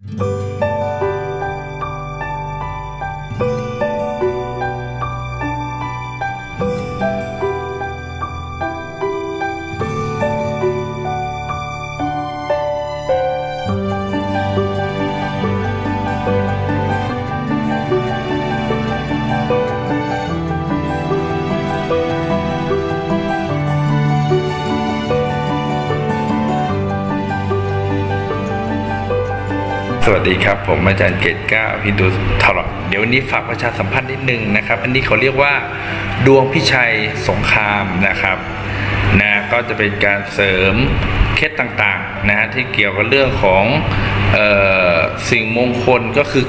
ส วัสดีครับ ผมอาจารย์เกตก้าฮินดูทอร์เดี๋ยววันนี้ฝากประชาสัมพันธ์นิดนึงนะครับ อันนี้เขาเรียกว่า ดวงพิชัยสงครามนะครับนะก็จะเป็นการเสริมเคล็ดต่างๆนะฮะที่เกี่ยวกับเรื่องของออสิ่งมงคลก็คือ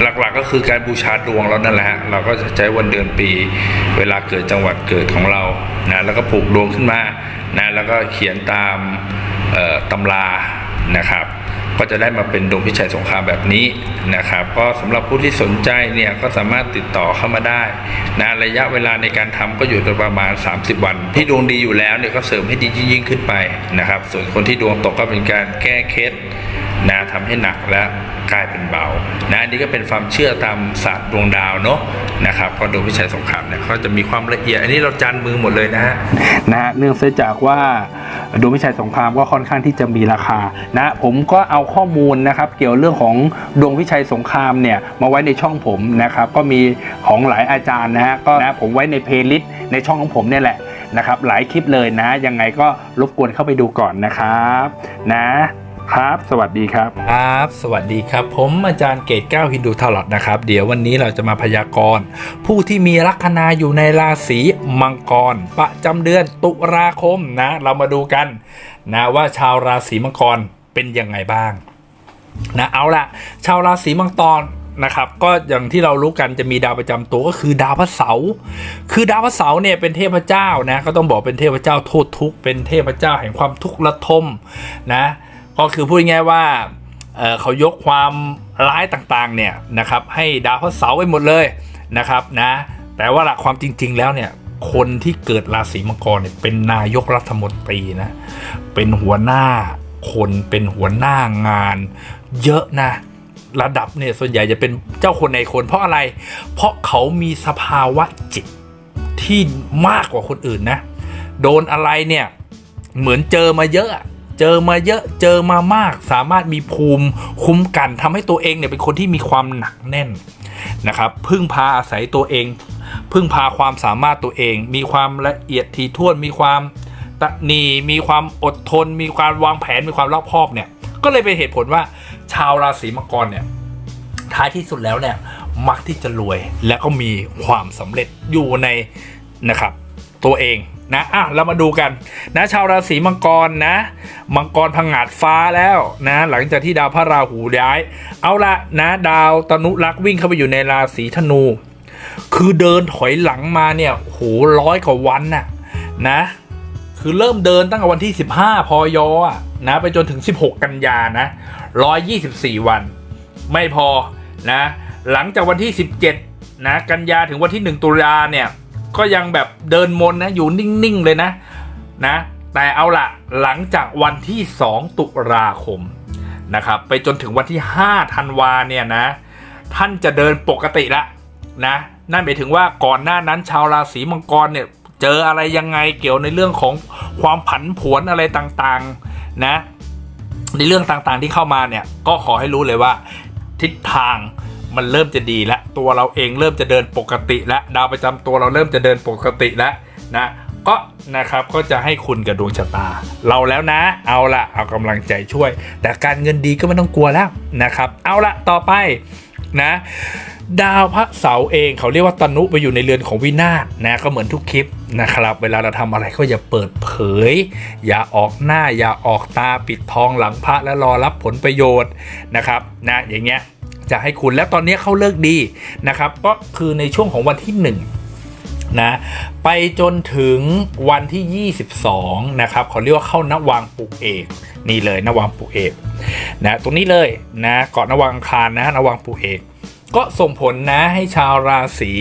หลักๆก็คือการบูชาดวงแล้วนั่นแหละฮะเราก็จะใช้วันเดือนปี เวลาเกิดจังหวัดเกิดของเรานะแล้วก็ผูกดวงขึ้นมานะแล้วก็เขียนตามตำรานะครับ ก็จะได้มาเป็นดวงพิชัยสงครามแบบนี้นะครับ ก็สำหรับผู้ที่สนใจเนี่ยก็สามารถติดต่อเข้ามาได้นะระยะเวลาในการทำก็อยู่ประมาณ 30 วัน ที่ดวงดีอยู่แล้วเนี่ยก็เสริมให้ดียิ่งขึ้นไปนะครับ ส่วนคนที่ดวงตกก็เป็นการแก้เคล็ด นะทำให้หนักและกลายเป็นเบานะอันนี้ก็เป็นความเชื่อตามศาสตร์ดวงดาวเนาะนะครับก็ดวงพิชัยสงครามเนี่ยเขาจะมีความละเอียด อันนี้เราจานมือหมดเลยนะฮะนะเนื่องจากว่าดวงวิชัยสงครามก็ค่อนข้างที่จะมีราคานะผมก็เอาข้อมูลนะครับ เกี่ยวเรื่องของดวงวิชัยสงครามเนี่ยมาไว้ในช่องผมนะครับ ก็มีของหลายอาจารย์นะฮะก็นะผมไว้ในเพลย์ลิสต์ในช่องของผมเนี่ยแหละนะครับหลายคลิปเลยนะ ยังไงก็รบกวนเข้าไปดูก่อนนะครับนะ ครับ สวัสดีครับ ครับ สวัสดีครับ ผมอาจารย์เกตเก้าฮินดูทาร์ลอตนะครับ เดี๋ยววันนี้เราจะมาพยากรณ์ผู้ที่มีลัคนาอยู่ในราศีมังกร ประจำเดือนตุลาคมนะ เรามาดูกันนะว่าชาวราศีมังกรเป็นยังไงบ้างนะเอาละชาวราศีมังกรนะครับก็อย่างที่เรารู้กันจะมีดาวประจำตัวก็คือดาวพระเสาร์คือดาวพระเสาร์เนี่ยเป็นเทพเจ้านะก็ต้องบอกเป็นเทพเจ้าโทษทุกเป็นเทพเจ้าแห่งความทุกข์ระทมนะ ก็คือพูดง่ายๆว่าเเขายกความร้ายต่างๆเนี่ยนะครับให้ดาวพระเสาร์ไปหมดเลยนะครับนะแต่ว่าหลักความจริง ๆ แล้วเนี่ยคนที่เกิดราศีมังกรเนี่ยเป็นนายกรัฐมนตรีนะเป็นหัวหน้าคนเป็นหัวหน้างาน เยอะนะระดับเนี่ยส่วนใหญ่จะเป็นเจ้าคนในคน เพราะอะไร เพราะเขามีสภาวะจิตที่มากกว่าคนอื่นนะ โดนอะไรเนี่ยเหมือนเจอมาเยอะ เจอมาเยอะเจอมามาก สามารถมีภูมิคุ้มกันทำให้ตัวเองเนี่ยเป็นคนที่มีความหนักแน่นนะครับพึ่งพาอาศัยตัวเอง พึ่งพาความสามารถตัวเอง มีความละเอียดถี่วนมีความตะหนีมีความอดทน มีการวางแผนมีความรอบคอบเนี่ยก็เลยเป็นเหตุผลว่าชาวราศีมังกรเนี่ยท้ายที่สุดแล้วเนี่ยมักที่จะรวยและก็มีความสำเร็จอยู่ในนะครับตัวเอง นะอะเรามาดูกันนะชาวราศีมังกรนะมังกรพังงาดฟ้าแล้วนะหลังจากที่ดาวพระราหูย้าย เอาละนะดาวตนุรักษ์วิ่งเข้าไปอยู่ในราศีธนู คือเดินถอยหลังมาเนี่ยโหร้อยกว่าวันน่ะนะคือเริ่มเดินตั้งแต่วันที่ 15 พอยอะนะไปจนถึง 16 กันยานะ 124 วัน ไม่พอนะหลังจากวันที่ 17นะกันยาถึงวันที่ 1 ตุลาเนี่ย ก็ยังแบบเดินมนนะอยู่นิ่งๆเลยนะนะ แต่เอาละหลังจากวันที่ 2 ตุลาคมนะครับไปจนถึงวันที่5ธันวาเนี่ยนะ ท่านจะเดินปกติละนะนั่นหมายถึงว่าก่อนหน้านั้นชาวราศีมังกรเนี่ยเจออะไรยังไงเกี่ยวในเรื่องของความผันผวนอะไรต่างๆนะในเรื่องต่างๆที่เข้ามาเนี่ยก็ขอให้รู้เลยว่าทิศทาง มันเริ่มจะดีแล้วตัวเราเองเริ่มจะเดินปกติแล้วดาวประจำตัวเราเริ่มจะเดินปกติแล้วนะก็นะครับก็จะให้คุณกับดวงชะตา เราแล้วนะ เอาละเอากำลังใจช่วย แต่การเงินดีก็ไม่ต้องกลัวแล้วนะครับ เอาละต่อไปนะ ดาวพระเสาร์เองเขาเรียกว่าตนุไปอยู่ในเรือนของวินาศนะก็เหมือนทุกคลิปนะครับ เวลาเราทำอะไรก็อย่าเปิดเผย อย่าออกหน้าอย่าออกตาปิดทองหลังพระและรอรับผลประโยชน์นะครับนะอย่างเงี้ย จะให้คุณแล้วตอนนี้เขาเลิกดีนะครับ ก็คือในช่วงของวันที่ 1นะไปจนถึงวันที่ 22 นะครับเขาเรียกว่าเข้านวางปุกเอก นี่เลยนวางปุกเอกนะตรงนี้เลยนะเกาะนวังคารนะนวังปุกเอก ก็ส่งผลนะให้ชาวราศี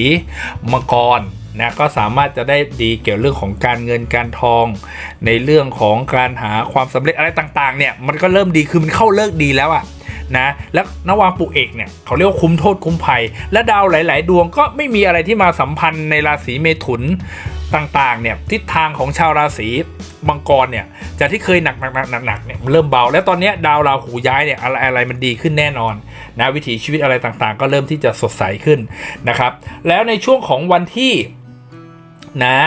มังกร นะก็สามารถจะได้ดีเกี่ยวเรื่องของการเงินการทอง ในเรื่องของการหาความสำเร็จอะไรต่างๆเนี่ยมันก็เริ่มดีคือมันเข้าเลิกดีแล้วอะนะแล้วนวางปุเอกเนี่ยเขาเรียกว่าคุ้มโทษคุ้มภัย และดาวหลาย ๆ ดวงก็ไม่มีอะไรที่มาสัมพันธ์ในราศีเมถุนต่างๆเนี่ยทิศทางของชาวราศีมังกรเนี่ยจากที่เคยหนักหนักหนักหนักเนี่ยเริ่มเบา แล้วตอนนี้ดาวราหูย้ายเนี่ยอะไรอะไรมันดีขึ้นแน่นอนนะวิถีชีวิตอะไรต่างๆ ก็เริ่มที่จะสดใสขึ้นนะครับแล้วในช่วงของวันที่ นะ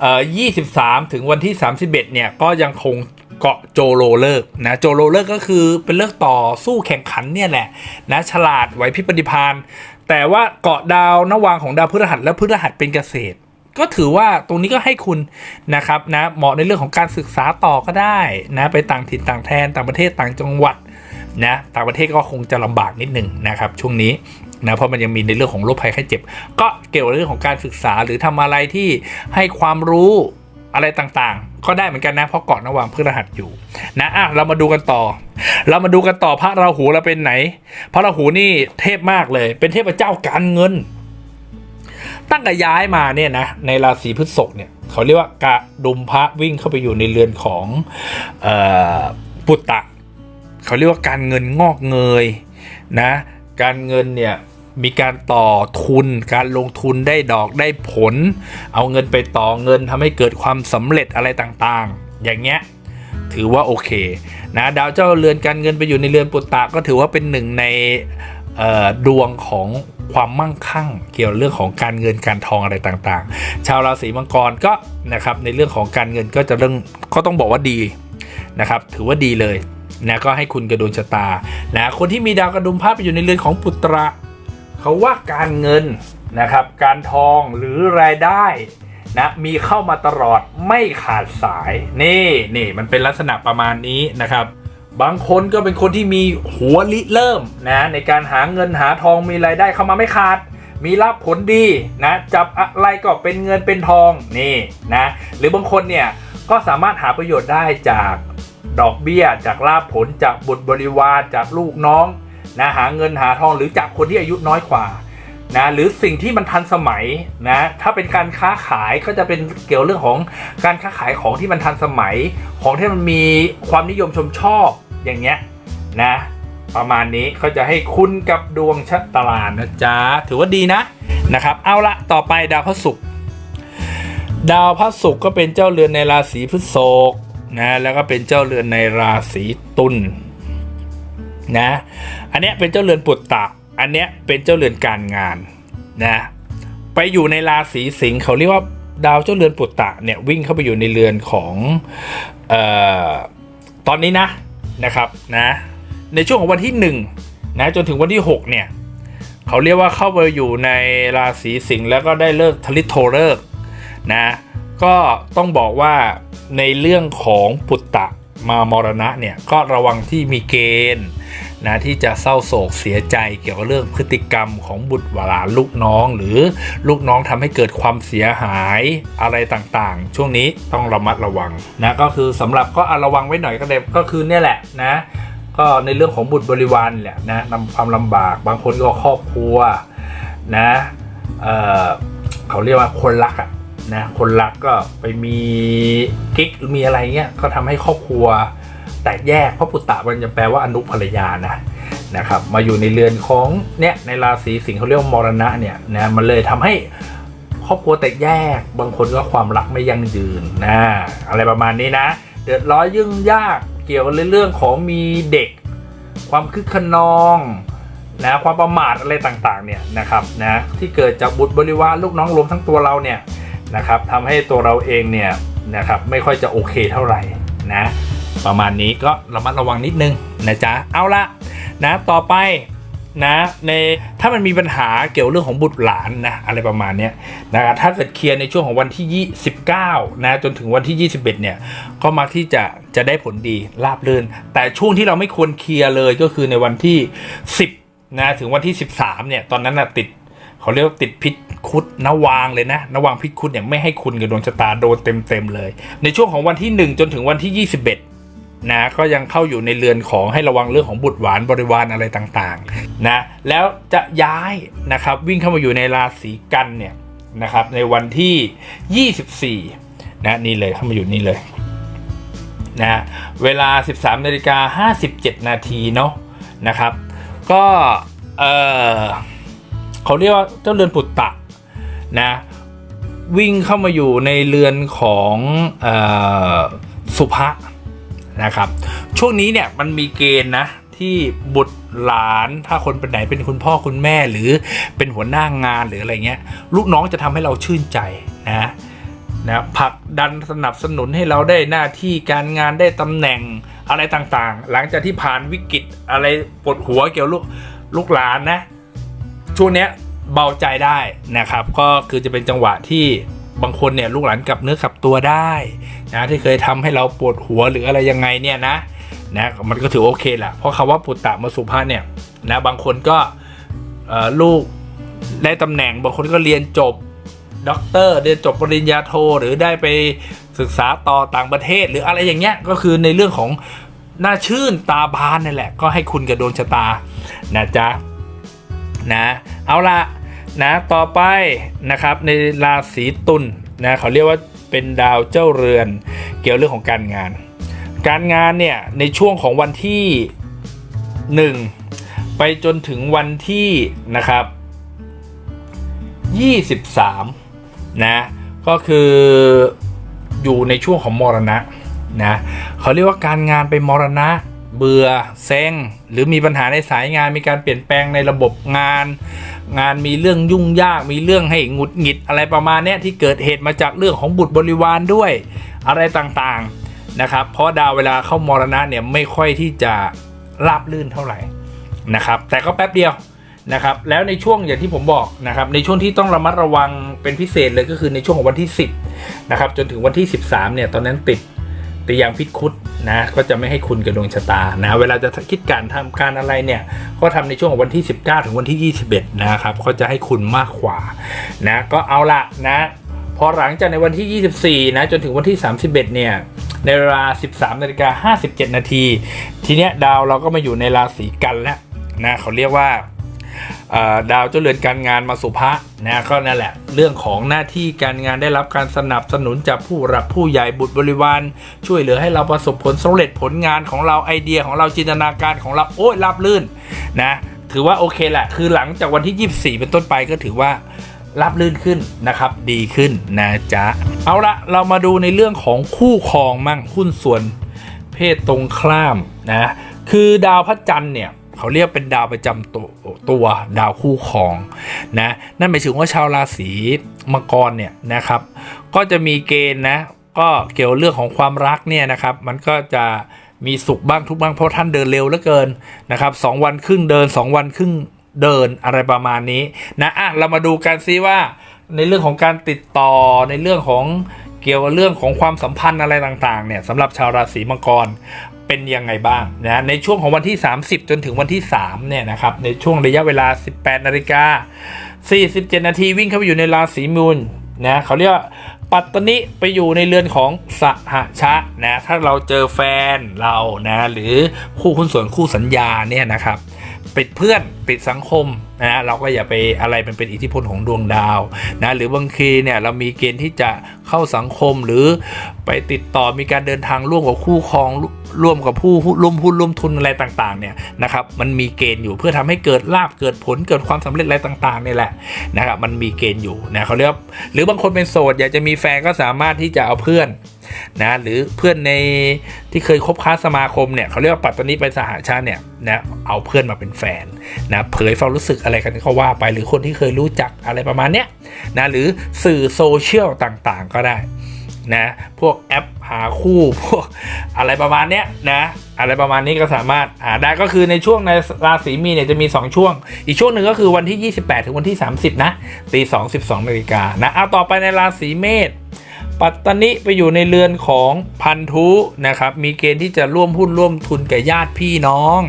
เอ่อ23 ถึงวันที่ 31 เนี่ย ก็ยังคงเกาะโจโลเลิกนะโจโลเลิกก็คือเป็นเลิกต่อสู้แข่งขันเนี่ยแหละนะฉลาดไหวพริบปฏิภาณแต่ว่าเกาะดาวนวางของดาวพฤหัสและพฤหัสเป็นเกษตร ก็ถือว่าตรงนี้ก็ให้คุณนะครับนะเหมาะในเรื่องของการศึกษาต่อก็ได้นะไปต่างถิ่นต่างแทนต่างประเทศต่างจังหวัดนะต่างประเทศก็คงจะลำบากนิดหนึ่งนะครับช่วงนี้ นะเพราะมันยังมีในเรื่องของโรคภัยไข้เจ็บ ก็เกี่ยวกับเรื่องของการศึกษาหรือทำอะไรที่ให้ความรู้อะไรต่างๆ ก็ได้เหมือนกันนะเพราะเกาะนวางพฤหัสอยู่นะอะเรามาดูกันต่อ เรามาดูกันต่อพระราหูเราเป็นไหน พระราหูนี่เทพมากเลย เป็นเทพเจ้าการเงิน ตั้งแต่ย้ายมาเนี่ยนะในราศีพฤษภเนี่ยเขาเรียกว่ากะดุมพระวิ่งเข้าไปอยู่ในเรือนของออปุตตะ เขาเรียกว่าการเงินงอกเงยนะ การเงินเนี่ยมีการต่อทุนการลงทุนได้ดอกได้ผล เอาเงินไปต่อเงินทำให้เกิดความสำเร็จอะไรต่างๆ อย่างเงี้ยถือว่าโอเคนะดาวเจ้าเรือนการเงินไปอยู่ในเรือนปุตตะก็ถือว่าเป็นหนึ่งในดวงของความมั่งคั่ง เกี่ยวเรื่องของการเงินการทองอะไรต่างๆ ชาวราศีมังกรก็นะครับในเรื่องของการเงินก็จะเรื่องก็ต้องบอกว่าดีนะครับถือว่าดีเลย นะก็ให้คุณกระดุนชะตานะคนที่มีดาวกระดุมพระไปอยู่ในเรือนของปุตระเขาว่าการเงินนะครับ การทองหรือรายได้นะมีเข้ามาตลอดไม่ขาดสายนี่นี่มันเป็นลักษณะประมาณนี้นะครับ บางคนก็เป็นคนที่มีหัวลิเริ่มนะในการหาเงินหาทองมีรายได้เข้ามาไม่ขาด มีรับผลดีนะจับอะไรก็เป็นเงินเป็นทองนี่นะหรือบางคนเนี่ยก็สามารถหาประโยชน์ได้จาก ดอกเบี้ยจากลาภผลจากบุตรบริวารจากลูกน้องนะหาเงินหาทองหรือจากคนที่อายุน้อยกว่านะหรือสิ่งที่มันทันสมัยนะถ้าเป็นการค้าขายก็จะเป็นเกี่ยวเรื่องของการค้าขายของที่มันทันสมัย ของที่มันมีความนิยมชมชอบอย่างเงี้ยนะประมาณนี้เขาจะให้คุณกับดวงชัตรานะจ๊ะถือว่าดีนะนะครับเอาละต่อไปดาวพระศุกร์ดาวพระศุกร์ก็เป็นเจ้าเรือนในราศีพฤษภ นะแล้วก็เป็นเจ้าเรือนในราศีตุลนะอันเนี้ยเป็นเจ้าเรือนปุตตะ อันเนี้ยเป็นเจ้าเรือนการงานนะไปอยู่ในราศีสิงห์เขาเรียกว่าดาวเจ้าเรือนปุตตะเนี่ยวิ่งเข้าไปอยู่ในเรือนของเอ่อตอนนี้นะนะครับนะในช่วงของวันที่1นะจนถึงวันที่6เนี่ยเขาเรียกว่าเข้าไปอยู่ในราศีสิงห์แล้วก็ได้เลิกทลิโทเลิกนะ ก็ต้องบอกว่าในเรื่องของปุตตะมามรณะเนี่ยก็ระวังที่มีเกณฑ์นะที่จะเศร้าโศกเสียใจเกี่ยวกับเรื่องพฤติกรรมของบุตรหลานลูกน้อง หรือลูกน้องทำให้เกิดความเสียหายอะไรต่างๆ ช่วงนี้ต้องระมัดระวังนะก็คือสำหรับก็ระวังไว้หน่อยก็ได้ก็คือเนี่ยแหละนะก็ในเรื่องของบุตรบริวารแหละนะนำความลำบากบางคนก็ครอบครัวนะเเขาเรียกว่าคนรักอะ นะคนรักก็ไปมีกิ๊กหรือมีอะไรเงี้ยก็ทำให้ครอบครัวแตกแยกเพราะปุตตะมันจะแปลว่าอนุภรรยานะนะครับมาอยู่ในเรือนของเนี่ยในราศีสิงห์เขาเรียกมรณะเนี่ยนะมันเลยทำให้ครอบครัวแตกแยก บางคนก็ความรักไม่ยั่งยืนนะอะไรประมาณนี้นะเดือดร้อนยุ่งยากเกี่ยวกับเรื่องของมีเด็ก ความคึกขนองนะความประมาทอะไรต่างๆเนี่ยนะครับนะที่เกิดจากบุตรบริวารลูกน้องรวมทั้งตัวเราเนี่ย นะครับทำให้ตัวเราเองเนี่ยนะครับไม่ค่อยจะโอเคเท่าไหร่นะประมาณนี้ก็ระมัดระวังนิดนึงนะจ๊ะเอาละนะต่อไปนะในถ้ามันมีปัญหาเกี่ยวเรื่องของบุตรหลานนะอะไรประมาณนี้นะครับถ้าเกิดเคลียร์ในช่วงของวันที่ 29นะจนถึงวันที่ 21เนี่ยก็มักที่จะจะได้ผลดีราบรื่น แต่ช่วงที่เราไม่ควรเคลียร์เลยก็คือในวันที่ 10นะถึงวันที่ 13เนี่ยตอนนั้นนะติด เขาเรียกว่าติดพิษคุดนวางเลยนะนวางพิษคุดเนี่ยไม่ให้คุณกับดวงชะตาโดนเต็มๆเลย ในช่วงของวันที่ 1 จนถึงวันที่ 21นะก็ยังเข้าอยู่ในเรือนของให้ระวังเรื่องของบุตรหวานบริวารอะไรต่างๆนะแล้วจะย้ายนะครับวิ่งเข้ามาอยู่ในราศีกันเนี่ยนะครับในวันที่ 24นะนี่เลยเข้ามาอยู่นี่เลยนะเวลา 13นาฬิกา57 นาทีเนาะนะครับก็เออ เขาเรียกว่าเจ้าเรือนปุตตะนะวิ่งเข้ามาอยู่ในเรือนของออสุภะนะครับ ช่วงนี้เนี่ยมันมีเกณฑ์นะที่บุตรหลานถ้าคนเป็นไหนเป็นคุณพ่อคุณแม่หรือเป็นหัวหน้างานหรืออะไรเงี้ย ลูกน้องจะทำให้เราชื่นใจนะนะผลักดันสนับสนุนให้เราได้หน้าที่การงานได้ตำแหน่งอะไรต่างๆ หลังจากที่ผ่านวิกฤตอะไรปวดหัวเกี่ยวลูกลูกหลานนะ ช่วงเนี้ยเบาใจได้นะครับ ก็คือจะเป็นจังหวะที่บางคนเนี่ยลูกหลานกลับเนื้อกลับตัวได้นะที่เคยทำให้เราปวดหัวหรืออะไรยังไงเนี่ยนะนะมันก็ถือโอเคแหละเพราะคำว่าปุตตะมาสุภาเนี่ยนะบางคนก็ลูกได้ตำแหน่งบางคนก็เรียนจบด็อกเตอร์เรียนจบปริญญาโทหรือได้ไปศึกษาต่อต่างประเทศ หรืออะไรอย่างเงี้ยก็คือในเรื่องของหน้าชื่นตาบานนั่แหละ ก็ให้คุณกับดวงชะตานะจ๊ะ นะเอาละนะต่อไปนะครับในราศีตุลนะเขาเรียกว่าเป็นดาวเจ้าเรือน เกี่ยวเรื่องของการงาน การงานเนี่ยในช่วงของวันที่ 1 ไปจนถึงวันที่นะครับ 23นะก็คืออยู่ในช่วงของมรณะนะเขาเรียกว่าการงานไปมรณะ เบื่อเซ็ง หรือมีปัญหาในสายงานมีการเปลี่ยนแปลงในระบบงาน งานมีเรื่องยุ่งยาก มีเรื่องให้หงุดหงิดอะไรประมาณนี้ที่เกิดเหตุมาจากเรื่องของบุตรบริวารด้วย อะไรต่างๆนะครับ เพราะดาวเวลาเข้ามรณะเนี่ยไม่ค่อยที่จะราบลื่นเท่าไหร่นะครับแต่ก็แป๊บเดียวนะครับแล้วในช่วงอย่างที่ผมบอกนะครับในช่วงที่ต้องระมัดระวังเป็นพิเศษเลยก็คือในช่วงของวันที่ 10นะครับจนถึงวันที่ 13เนี่ยตอนนั้นติด แติยางพิษคุดนะก็จะไม่ให้คุณกับดวงชะตานะเวลาจะคิดการทำการอะไรเนี่ยก็ทำในช่วงของวันที่ 19 ถึงวันที่ 21 นะครับก็จะให้คุณมากกว่านะก็เอาละนะพอหลังจากในวันที่ 24 นะจนถึงวันที่ 31 เนี่ยในเวลา 13นาฬิกา57 นาที ทีเนี้ยดาวเราก็มาอยู่ในราศีกันแล้วนะเขาเรียกว่า ดาวเจ้าเรือนการงานมาสุภะนะก็นั่นแหละ เรื่องของหน้าที่การงานได้รับการสนับสนุนจากผู้หลักผู้ใหญ่บุตรบริวาร ช่วยเหลือให้เราประสบผลสำเร็จผลงานของเราไอเดียของเราจินตนาการของเราโอ้ยราบลื่นนะถือว่าโอเคแหละ คือหลังจากวันที่ 24 เป็นต้นไปก็ถือว่าราบลื่นขึ้นนะครับ ดีขึ้นนะจ๊ะ เอาละเรามาดูในเรื่องของคู่ครองมั่งหุ้นส่วนเพศตรงข้ามนะคือดาวพระจันทร์เนี่ย เขาเรียกเป็นดาวประจำตัวตัวดาวคู่ครองนะนั่นหมายถึงว่าชาวราศีมังกรเนี่ยนะครับ ก็จะมีเกณฑ์นะก็เกี่ยวเรื่องของความรักเนี่ยนะครับ มันก็จะมีสุขบ้างทุกบ้างเพราะท่านเดินเร็วเหลือเกินนะครับสองวันครึ่งเดินสองวันครึ่งเดินอะไรประมาณนี้นะอะเรามาดูกันซิว่าในเรื่องของการติดต่อในเรื่องของ เกี่ยวกับเรื่องของความสัมพันธ์อะไรต่างๆเนี่ยสำหรับชาวราศีมังกรเป็นยังไงบ้างนะในช่วงของวันที่ 30 จนถึงวันที่3เนี่ยนะครับในช่วงระยะเวลา 18นาฬิกา47 นาทีวิ่งเข้าไปอยู่ในราศีมูลนะเขาเรียกว่าปัตตนิไปอยู่ในเรือนของสหชะนะถ้าเราเจอแฟนเรานะหรือคู่หุ้นส่วนคู่สัญญาเนี่ยนะครับ ปิดเพื่อนปิดสังคมนะเราก็อย่าไปอะไรมันเป็นอิทธิพลของดวงดาวนะหรือบางทีเนี่ยเรามีเกณฑ์ที่จะเข้าสังคมหรือไปติดต่อมีการเดินทางร่วมกับคู่ครองร่วมกับผู้ร่วมหุ้นร่วมทุนอะไรต่างๆเนี่ยนะครับมันมีเกณฑ์อยู่เพื่อทำให้เกิดลาบเกิดผลเกิดความสำเร็จอะไรต่างๆเนี่ยแหละนะครับมันมีเกณฑ์อยู่นะเขาเรียกหรือบางคนเป็นโสดอยากจะมีแฟนก็สามารถที่จะเอาเพื่อน นะหรือเพื่อนในที่เคยคบค้าสมาคมเนี่ยเขาเรียกว่าปัตตานีไปสหชาติเนี่ยนะเอาเพื่อนมาเป็นแฟนนะเผยความรู้สึกอะไรกันก็ว่าไป หรือคนที่เคยรู้จักอะไรประมาณเนี้ยนะหรือสื่อโซเชียลต่างๆ ก็ได้นะพวกแอปหาคู่พวกอะไรประมาณเนี้ยนะอะไรประมาณนี้ก็สามารถหาได้ก็คือในช่วงในราศีมีเนี่ยจะมี 2 ช่วง อีกช่วงหนึ่งก็คือวันที่ 28 ถึงวันที่ 30 นะตี2 12นาฬิกานะเอาต่อไปในราศีเมษ ปัตตานิไปอยู่ในเรือนของพันธุนะครับ มีเกณฑ์ที่จะร่วมหุ้นร่วมทุนกับญาติพี่น้อง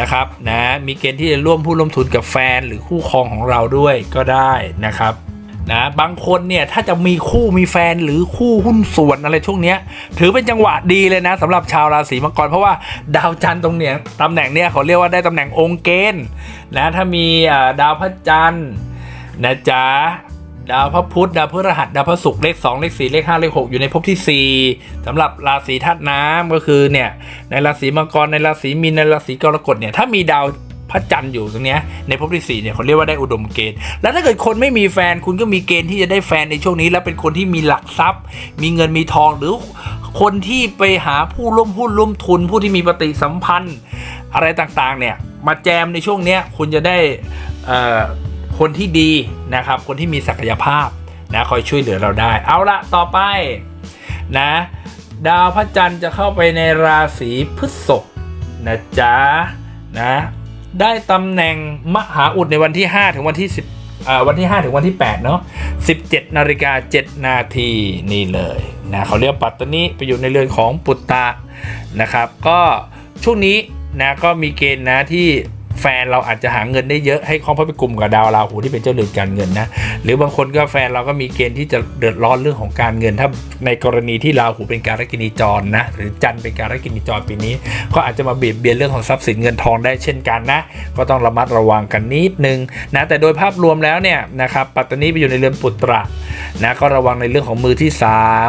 นะครับนะมีเกณฑ์ที่จะร่วมหุ้นร่วมทุนกับแฟนหรือคู่ครองของเราด้วยก็ได้นะครับนะบางคนเนี่ยถ้าจะมีคู่มีแฟนหรือคู่หุ้นส่วนอะไรช่วงนี้ถือเป็นจังหวะดีเลยนะสำหรับชาวราศีมังกรเพราะว่าดาวจันทร์ตรงเนี้ยตำแหน่งเนี่ยเขาเรียกว่าได้ตำแหน่งองค์เกณฑ์นะถ้ามีดาวพระจันทร์นะจ๊ะ ดาวพระพุธดาวพฤหัสดาวพระศุกร์เลข 2 เลข 4 เลข 5 เลข 6 อยู่ในภพที่ 4สำหรับราศีธาตุน้ำก็คือเนี่ยในราศีมังกรในราศีมีนในราศีกรกฎเนี่ยถ้ามีดาวพระจันทร์อยู่ตรงนี้ในภพที่4เนี่ยเขาเรียกว่าได้อุดมเกณฑ์ แล้วถ้าเกิดคนไม่มีแฟนคุณก็มีเกณฑ์ที่จะได้แฟนในช่วงนี้ แล้วเป็นคนที่มีหลักทรัพย์ มีเงินมีทองหรือคนที่ไปหาผู้ร่วมหุ้นร่วมทุน ผู้ที่มีปฏิสัมพันธ์ อะไรต่างๆเนี่ยมาแจมในช่วงนี้คุณจะได้อ่อ คนที่ดีนะครับ คนที่มีศักยภาพนะคอยช่วยเหลือเราได้ เอาละต่อไปนะดาวพระจันทร์จะเข้าไปในราศีพฤษภนะจ๊ะนะได้ตำแหน่งมหาอุดในวันที่ 5 ถึงวันที่ 10อ่อวันที่ 5 ถึงวันที่ 8 เนาะ17 นาฬิกา 7 นาทีนี่เลยนะเขาเรียกปัตตานีไปอยู่ในเรือนของปุตตะนะครับ ก็ช่วงนี้นะก็มีเกณฑ์นะที่ แฟนเราอาจจะหาเงินได้เยอะให้ข้อพราะไปกลุ่มกับดาวราหูที่เป็นเจ้าเรือนการเงินนะ หรือบางคนก็แฟนเราก็มีเกณฑ์ที่จะเดือดร้อนเรื่องของการเงิน ถ้าในกรณีที่ราหูเป็นการกินีจรนะ หรือจันเป็นการกินีจรปีนี้ ก็อาจจะมาเบียดเบียนเรื่องของทรัพย์สินเงินทองได้เช่นกันนะ ก็ต้องระมัดระวังกันนิดนึงนะแต่โดยภาพรวมแล้วเนี่ยนะครับปัตตานีไปอยู่ในเรือนปุตระนะก็ระวังในเรื่องของมือที่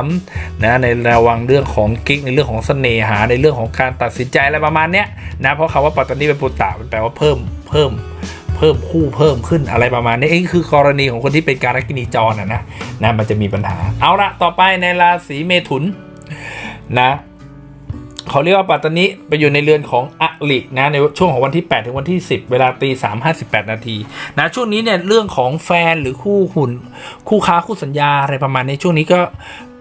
3นะในระวังเรื่องของกิ๊กในเรื่องของเสน่หาในเรื่องของการตัดสินใจอะไรประมาณเนี้ยนะเพราะคำว่าปัตตานีเป็นปุตตะมันแปลว่าเพิ่มเพิ่มเพิ่มคู่เพิ่มขึ้นอะไรประมาณนี้เองคือกรณีของคนที่เป็นการกินีจรนะนะนะมันจะมีปัญหา เอาละต่อไปในราศีเมถุนนะเขาเรียกว่าปัตตานีไปอยู่ในเรือนของอลินะในช่วงของวันที่ 8 ถึงวันที่ 10 เวลาตี3 58นาทีนะช่วงนี้เนี่ยเรื่องของแฟนหรือคู่หุ่นคู่ค้าคู่สัญญาอะไรประมาณในช่วงนี้ก็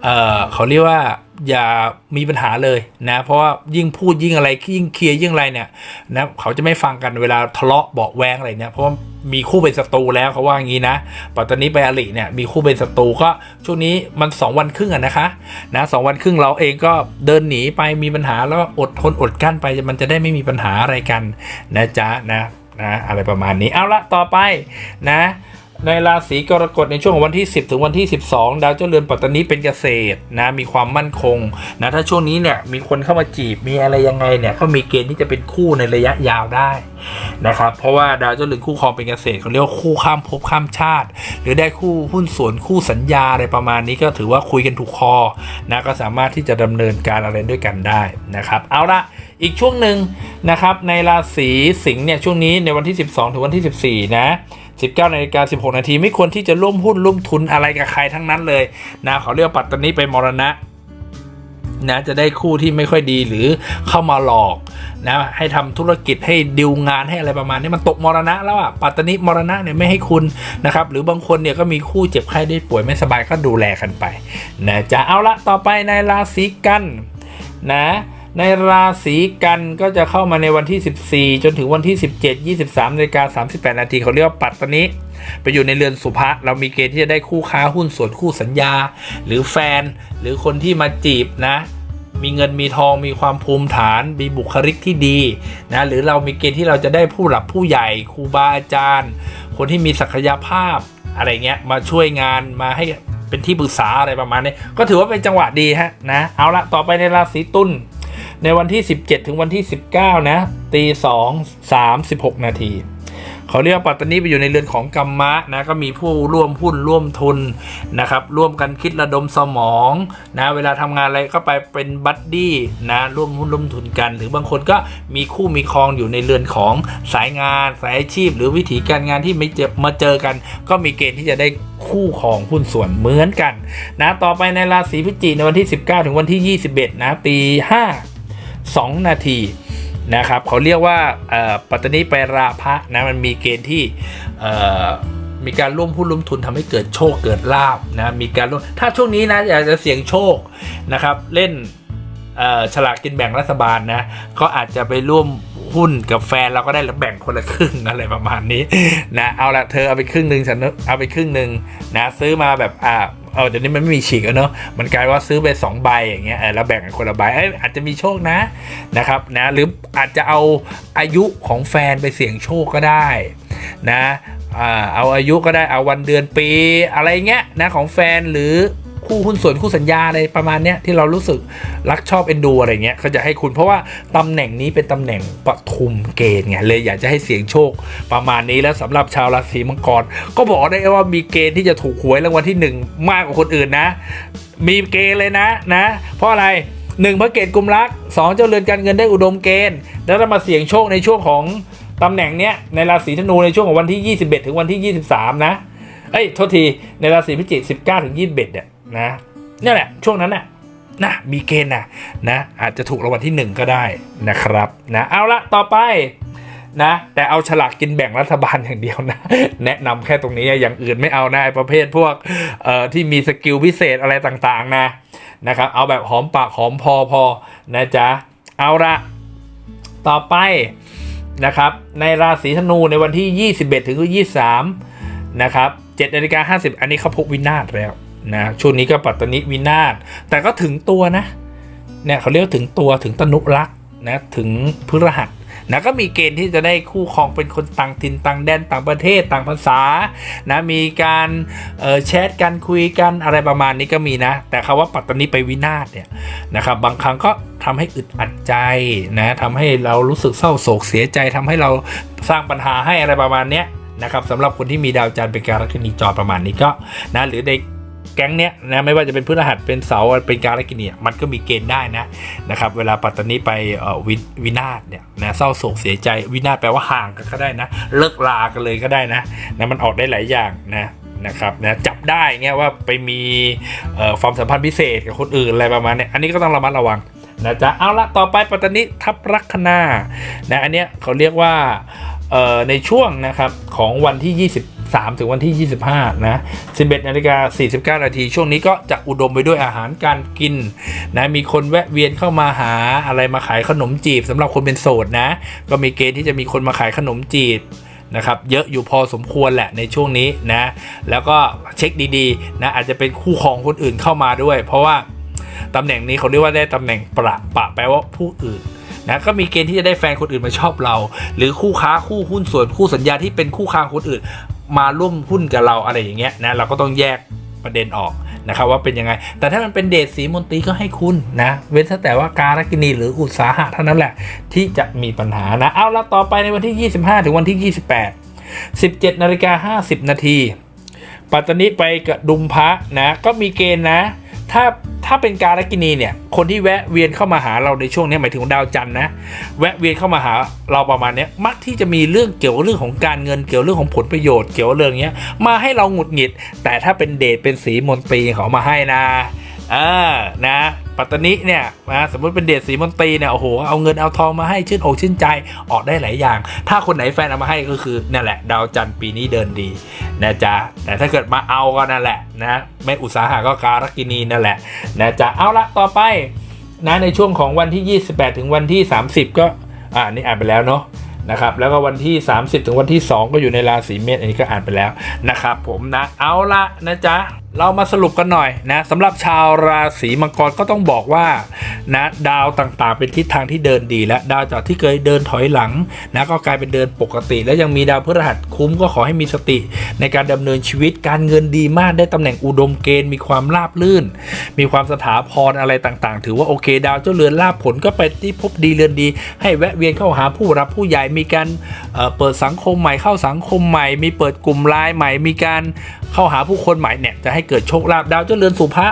เออเขาเรียกว่า อย่ามีปัญหาเลยนะ เพราะว่ายิ่งพูดยิ่งอะไรยิ่งเคลียร์ยิ่งอะไรเนี่ยนะเขาจะไม่ฟังกันเวลาทะเลาะเบาะแวงอะไรเนี่ยเพราะว่ามีคู่เป็นศัตรูแล้วเขาว่าอย่างนี้นะปัตตานีไปอลิเนี่ยมีคู่เป็นศัตรูก็ช่วงนี้มัน 2 วันครึ่งอะนะคะนะสองวันครึ่งเราเองก็เดินหนีไปมีปัญหาแล้วอดทนอดกั้นไปมันจะได้ไม่มีปัญหาอะไรกันนะจ๊ะนะนะอะไรประมาณนี้เอาละต่อไปนะ ในราศีกรกฎในช่วงของวันที่ 10 ถึงวันที่ 12 ดาวเจ้าเรือนปัตตานีเป็นเกษตรนะมีความมั่นคงนะถ้าช่วงนี้เนี่ยมีคนเข้ามาจีบมีอะไรยังไงเนี่ยเขามีเกณฑ์ที่จะเป็นคู่ในระยะยาวได้นะครับเพราะว่าดาวเจ้าเรือนคู่ครองเป็นเกษตรเขาเรียกว่าคู่ข้ามภพข้ามชาติ หรือได้คู่หุ้นส่วนคู่สัญญาอะไรประมาณนี้ก็ถือว่าคุยกันถูกคอนะก็สามารถที่จะดำเนินการอะไรด้วยกันได้นะครับเอาละ อีกช่วงหนึ่งนะครับในราศีสิงห์เนี่ยช่วงนี้ในวันที่ 12 ถึงวันที่ 14 นะ 19นาฬิกา16 นาทีไม่ควรที่จะร่วมหุ้นร่วมทุนอะไรกับใครทั้งนั้นเลยนะเขาเรียกปัตตานีไปมรณะนะจะได้คู่ที่ไม่ค่อยดีหรือเข้ามาหลอกนะให้ทำธุรกิจให้ดิวงานให้อะไรประมาณนี้มันตกมรณะแล้วอะปัตตานีมรณะเนี่ยไม่ให้คุณนะครับหรือบางคนเนี่ยก็มีคู่เจ็บไข้ได้ป่วยไม่สบายก็ดูแลกันไปนะจะเอาละต่อไปในราศีกันนะ ในราศีกันก็จะเข้ามาในวันที่ 14 จนถึงวันที่ 17 23นาฬิกา38 นาทีเขาเรียกว่าปัตตานีไปอยู่ในเรือนสุภะเรามีเกณฑ์ที่จะได้คู่ค้าหุ้นส่วนคู่สัญญา หรือแฟน หรือคนที่มาจีบนะ มีเงินมีทองมีความภูมิฐาน มีบุคลิกที่ดีนะหรือเรามีเกณฑ์ที่เราจะได้ผู้หลักผู้ใหญ่ครูบาอาจารย์ คนที่มีศักยภาพอะไรเงี้ยมาช่วยงานมาให้เป็นที่ปรึกษาอะไรประมาณนี้ก็ถือว่าเป็นจังหวะดีฮะนะเอาละต่อไปในราศีตุล ในวันที่ 17 ถึงวันที่ 19 นะตี2 36นาทีเขาเรียกว่าปัตตานีไปอยู่ในเรือนของกรรมะนะก็มีผู้ร่วมหุ้นร่วมทุนนะครับร่วมกันคิดระดมสมองนะเวลาทำงานอะไรก็ไปเป็นบัดดี้นะร่วมหุ้นร่วมทุนกัน หรือบางคนก็มีคู่มีครองอยู่ในเรือนของสายงานสายอาชีพ หรือวิถีการงานที่ไม่เจอมาเจอกัน ก็มีเกณฑ์ที่จะได้คู่ของหุ้นส่วนเหมือนกันนะต่อไปในราศีพิจิกในวันที่ 19 ถึงวันที่ 21นะตี5 2 นาทีนะครับเขาเรียกว่าปัตตานีไปราพะนะมันมีเกณฑ์ที่มีการร่วมหุ้นร่วมทุนทำให้เกิดโชคเกิดลาบนะมีการร่วมถ้าช่วงนี้นะอยากจะเสี่ยงโชคนะครับเล่นฉลากกินแบ่งรัฐบาลนะก็อาจจะไปร่วมหุ้นกับแฟนเราก็ได้แล้วแบ่งคนละครึ่งอะไรประมาณนี้นะเอาละเธอเอาไปครึ่งหนึ่งฉันเอาไปครึ่งหนึ่งนะซื้อมาแบบอ่า เออเดี๋ยวนี้มันไม่มีฉีกแล้วเนาะมันกลายว่าซื้อไปสองใบอย่างเงี้ยเออแล้วแบ่งกันคนละใบเอ้ยอาจจะมีโชคนะนะครับนะหรืออาจจะเอาอายุของแฟนไปเสี่ยงโชคก็ได้นะเอาอายุก็ได้เอาวันเดือนปีอะไรเงี้ยนะของแฟนหรือ คู่หุ้นส่วนคู่สัญญาอะไรประมาณเนี้ยที่เรารู้สึกรักชอบเอ็นดูอะไรเงี้ยก็จะให้คุณเพราะว่าตำแหน่งนี้เป็นตำแหน่งปทุมเกณฑ์ไงเลยอยากจะให้เสียงโชคประมาณนี้แล้วสำหรับชาวราศีมังกรก็บอกได้ว่ามีเกณฑ์ที่จะถูกหวยรางวัลที่หนึ่งมากกว่าคนอื่นนะ มีเกณฑ์เลยนะนะ เพราะอะไรหนึ่งพระเกตกุมรักสองเจ้าเรือนการเงินได้อุดมเกณฑ์ แล้วถ้ามาเสี่ยงโชคในช่วงของตำแหน่งเนี้ยในราศีธนูในช่วงของวันที่ 21 ถึงวันที่ 23 นะ เอ้ย โทษที ในราศีพิจิก19 ถึง 21เนี่ย นะนี่แหละช่วงนั้นน่ะนะมีเกณฑ์นะนะอาจจะถูกรางวัลที่ 1 ก็ได้นะครับนะเอาละต่อไปนะแต่เอาฉลากกินแบ่งรัฐบาลอย่างเดียวนะ แนะนำแค่ตรงนี้อย่างอื่นไม่เอานะประเภทพวกเอ่อที่มีสกิลพิเศษอะไรต่างๆนะนะครับเอาแบบหอมปากหอมพอพอนะจ๊ะเอาละต่อไปนะครับในราศีธนูในวันที่ 21 ถึง23นะครับ7นาฬิกา50 อันนี้เขาพบวินาศแล้ว นะช่วงนี้ก็ปัตตนิวินาศแต่ก็ถึงตัวนะเนี่ยเขาเรียกถึงตัวถึงตนุรักษ์นะถึงพฤหัสนะก็มีเกณฑ์ที่จะได้คู่ครองเป็นคนต่างถิ่นต่างแดนต่างประเทศต่างภาษานะมีการแชทกันคุยกันอะไรประมาณนี้ก็มีนะ แต่คาว่าปัตตนิไปวินาศเนี่ยนะครับบางครั้งก็ทำให้อึดอัดใจนะทำให้เรารู้สึกเศร้าโศกเสียใจทำให้เราสร้างปัญหาให้อะไรประมาณเนี้ยนะครับสำหรับคนที่มีดาวจันทร์เป็นการลัคนีจรประมาณนี้ก็นะหรือใน แก๊งเนี้ยนะไม่ว่าจะเป็นพฤหัสเป็นเสาร์เป็นการลัคนีเนี่ยมันก็มีเกณฑ์ได้นะนะครับเวลาปัตตานีไปวิวินาศเนี่ยนะเศร้าโศกเสียใจวินาศแปลว่าห่างกันก็ได้นะ เลิกลากันเลยก็ได้นะนะมันออกได้หลายอย่างนะนะครับนะจับได้เงี้ยว่าไปมีความสัมพันธ์พิเศษกับคนอื่นอะไรประมาณเนี้ยอันนี้ก็ต้องระมัดระวังนะจ๊ะเอาละต่อไปปัตตานีทับลัคนานะอันเนี้ยเขาเรียกว่า ในช่วงนะครับของวันที่ 23 ถึงวันที่ 25 นะ 11นาฬิกา49 นาที ช่วงนี้ก็จะอุดมไปด้วยอาหารการกินนะ มีคนแวะเวียนเข้ามาหาอะไรมาขายขนมจีบสำหรับคนเป็นโสดนะ ก็มีเกณฑ์ที่จะมีคนมาขายขนมจีบนะครับเยอะอยู่พอสมควรแหละในช่วงนี้นะ แล้วก็เช็คดีๆนะอาจจะเป็นคู่ครองคนอื่นเข้ามาด้วย เพราะว่าตำแหน่งนี้เขาเรียกว่าได้ตำแหน่งประปะแปลว่าผู้อื่น นะก็มีเกณฑ์ที่จะได้แฟนคนอื่นมาชอบเรา หรือคู่ค้าคู่หุ้นส่วนคู่สัญญาที่เป็นคู่ค้าคนอื่น มาร่วมหุ้นกับเราอะไรอย่างเงี้ยนะเราก็ต้องแยกประเด็นออกนะครับว่าเป็นยังไง แต่ถ้ามันเป็นเดทสีมนตรีก็ให้คุณนะ เว้นแต่ว่าการกินีหรืออุตสาหะเท่านั้นแหละ ที่จะมีปัญหานะ เอาละต่อไปในวันที่ 25 ถึงวันที่ 28 17นาฬิกา50 นาที ปัตตานีไปกับดุมพระนะ ก็มีเกณฑ์นะ ถ้าถ้าเป็นการกินีเนี่ย คนที่แวะเวียนเข้ามาหาเราในช่วงนี้หมายถึงดาวจันทร์นะ แวะเวียนเข้ามาหาเราประมาณนี้มักที่จะมีเรื่องเกี่ยวเรื่องของการเงินเกี่ยวเรื่องของผลประโยชน์เกี่ยวเรื่องเนี้ยมาให้เราหงุดหงิด แต่ถ้าเป็นเดทเป็นสีมนตรีเขามาให้นะอ่านะ ปัตตานีเนี่ยนะสมมติเป็นเดทสีมนตรีเนี่ยโอ้โหเอาเงินเอาทองมาให้ชื่นอกชื่นใจออกได้หลายอย่าง ถ้าคนไหนแฟนเอามาให้ก็คือนั่นแหละ ดาวจันทร์ปีนี้เดินดีนะจ๊ะแต่ถ้าเกิดมาเอาก็นั่นแหละนะไม่อุตสาหะก็การกินีนั่นแหละนะจ๊ะเอาละต่อไปนะในช่วงของวันที่ 28 ถึงวันที่ 30 ก็อ่านี่อ่านไปแล้วเนาะนะครับแล้วก็วันที่ 30 ถึงวันที่ 2 ก็อยู่ในราศีเมษอันนี้ก็อ่านไปแล้วนะครับผมนะเอาละนะจ๊ะ เรามาสรุปกันหน่อยนะสำหรับชาวราศีมังกรก็ต้องบอกว่านะดาวต่างๆ เป็นทิศทางที่เดินดี และดาวจากที่เคยเดินถอยหลังนะก็กลายเป็นเดินปกติ และยังมีดาวพฤหัสคุ้มก็ขอให้มีสติ ในการดำเนินชีวิตการเงินดีมากได้ตำแหน่งอุดมเกณฑ์มีความราบลื่น มีความสถาพรอะไรต่างๆ ถือว่าโอเค ดาวเจ้าเรือนลาบผลก็ไปที่พบดีเรือนดี ให้แวะเวียนเข้าหาผู้รับผู้ใหญ่มีการเเปิดสังคมใหม่เข้าสังคมใหม่ มีเปิดกลุ่มไลน์ใหม่มีการเข้าหาผู้คนใหม่เนี่ยจะให้เกิดโชคลาภดาวเจ้าเรือนสุภะ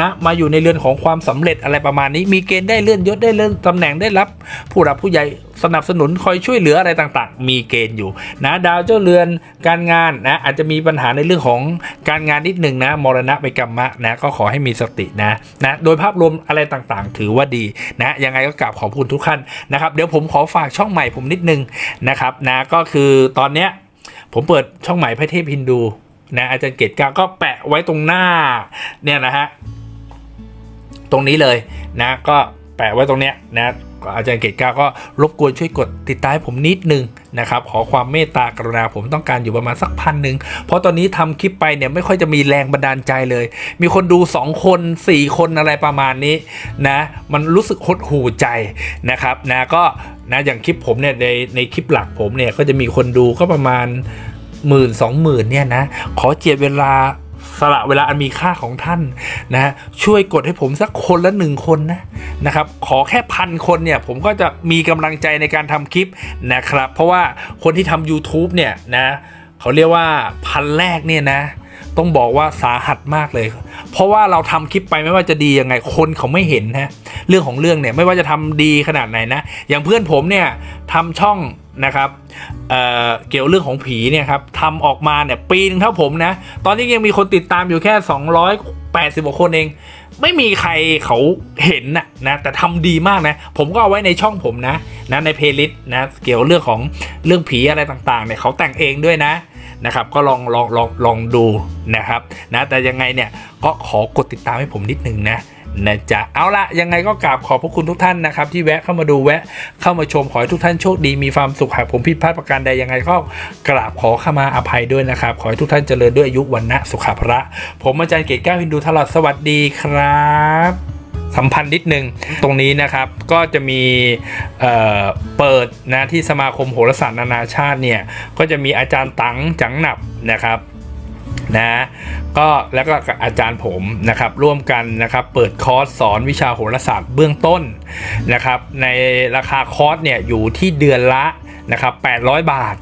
นะมาอยู่ในเรือนของความสำเร็จอะไรประมาณนี้ มีเกณฑ์ได้เลื่อนยศได้เลื่อนตำแหน่งได้รับ ผู้รับผู้ใหญ่สนับสนุนคอยช่วยเหลืออะไรต่างๆ มีเกณฑ์อยู่นะดาวเจ้าเรือนการงานนะอาจจะมีปัญหาในเรื่องของการงานนิดหนึ่งนะมรณะไปกรรมะนะก็ขอให้มีสตินะนะโดยภาพรวมอะไรต่างๆ ถือว่าดีนะยังไงก็กราบขอบคุณทุกท่านนะครับเดี๋ยวผมขอฝากช่องใหม่ผมนิดนึงนะครับนะก็คือตอนเนี้ยผมเปิดช่องใหม่พระเทพฮินดู นะอาจารย์เกตกาก็แปะไว้ตรงหน้าเนี่ยนะฮะตรงนี้เลยนะก็แปะไว้ตรงเนี้ยนะก็อาจารย์เกตกาก็รบกวนช่วยกดติดตามผมนิดนึงนะครับขอความเมตตากรุณาผมต้องการอยู่ประมาณสักพันหนึ่งเพราะตอนนี้ทำคลิปไปเนี่ยไม่ค่อยจะมีแรงบันดาลใจเลย มีคนดู 2 คน 4 คนอะไรประมาณนี้นะมันรู้สึกหดหู่ใจนะครับนะก็นะอย่างคลิปผมเนี่ยในในคลิปหลักผมเนี่ยก็จะมีคนดูก็ประมาณ หมื่นสองหมื่นเนี่ยนะขอเจียดเวลาสละเวลาอันมีค่าของท่านนะช่วยกดให้ผมสักคนละหนึ่งคนนะนะครับ ขอแค่พันคนเนี่ย ผมก็จะมีกำลังใจในการทำคลิปนะครับ เพราะว่าคนที่ทำ YouTube เนี่ยนะเขาเรียกว่าพันแรกเนี่ยนะ ต้องบอกว่าสาหัสมากเลย เพราะว่าเราทำคลิปไปไม่ว่าจะดียังไงคนเขาไม่เห็นนะเรื่องของเรื่องเนี่ยไม่ว่าจะทำดีขนาดไหนนะ อย่างเพื่อนผมเนี่ยทำช่อง นะครับเเกี่ยวเรื่องของผีเนี่ยครับทำออกมาเนี่ยปีนึงเท่าผมนะ ตอนนี้ยังมีคนติดตามอยู่แค่ 280กว่าคนเอง ไม่มีใครเขาเห็นนะนะแต่ทำดีมากนะ ผมก็เอาไว้ในช่องผมนะนะในเพลย์ลิสต์นะเกี่ยวเรื่องของเรื่องผีอะไรต่างๆเนี่ยเขาแต่งเองด้วยนะนะครับก็ลองลองลองลองดูนะครับนะแต่ยังไงเนี่ยก็ขอกดติดตามให้ผมนิดนึงนะ นะจ๊ะเอาละยังไงก็กราบขอบพระคุณทุกท่านนะครับ ที่แวะเข้ามาดูแวะเข้ามาชมขอให้ทุกท่านโชคดีมีความสุขหากผมผิดพลาดประการใดยังไงก็กราบขอขมาอภัยด้วยนะครับ ขอให้ทุกท่านเจริญด้วยอายุวันนะสุขภระผมอาจารย์เกตแก้วฮินดูทลอดสวัสดีครับสัมพันธ์นิดนึงตรงนี้นะครับก็จะมีเเปิดนะที่สมาคมโหราศาสตร์นานาชาติเนี่ยก็จะมีอาจารย์ตังจังหนับนะครับ นะก็แล้วก็อาจารย์ผมนะครับร่วมกันนะครับเปิดคอร์สสอนวิชาโหราศาสตร์เบื้องต้นนะครับในราคาคอร์สเนี่ยอยู่ที่เดือนละนะครับ800 บาท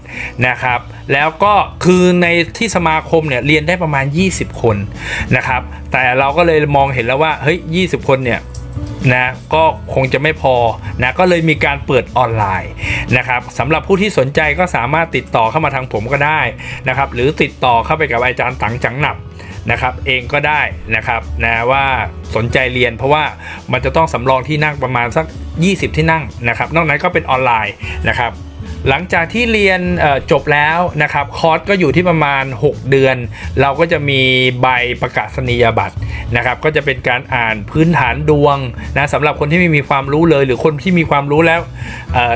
นะครับแล้วก็คือในที่สมาคมเนี่ยเรียนได้ประมาณ 20 คนนะครับแต่เราก็เลยมองเห็นแล้วว่าเฮ้ย20 คนเนี่ย นะก็คงจะไม่พอนะก็เลยมีการเปิดออนไลน์นะครับสำหรับผู้ที่สนใจก็สามารถติดต่อเข้ามาทางผมก็ได้นะครับหรือติดต่อเข้าไปกับอาจารย์ตังจังหนับนะครับเองก็ได้นะครับนะว่าสนใจเรียนเพราะว่ามันจะต้องสำรองที่นั่งประมาณสัก 20 ที่นั่งนะครับนอกนั้นก็เป็นออนไลน์นะครับ หลังจากที่เรียนจบแล้วนะครับคอร์สก็อยู่ที่ประมาณ 6 เดือน เราก็จะมีใบประกาศนียบัตรนะครับก็จะเป็นการอ่านพื้นฐานดวงนะสำหรับคนที่ไม่มีความรู้เลย หรือคนที่มีความรู้แล้ว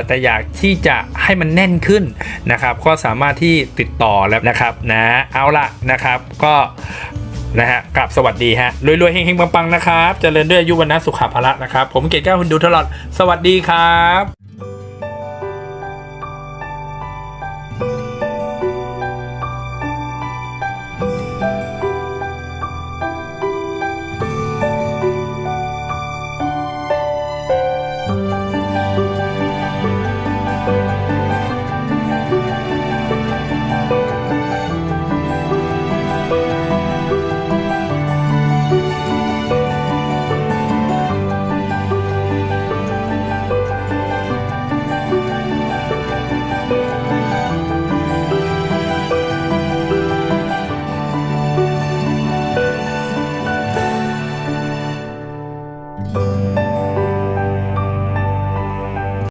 แต่อยากที่จะให้มันแน่นขึ้นนะครับก็สามารถที่ติดต่อแล้วนะครับนะเอาละนะครับก็นะฮะกลับสวัสดีฮะรวยๆเฮงๆปังๆนะครับเจริญด้วยอายุวันนะสุขภาระนะครับ ผมเกศแก้วคุณดูตลอดสวัสดีครับ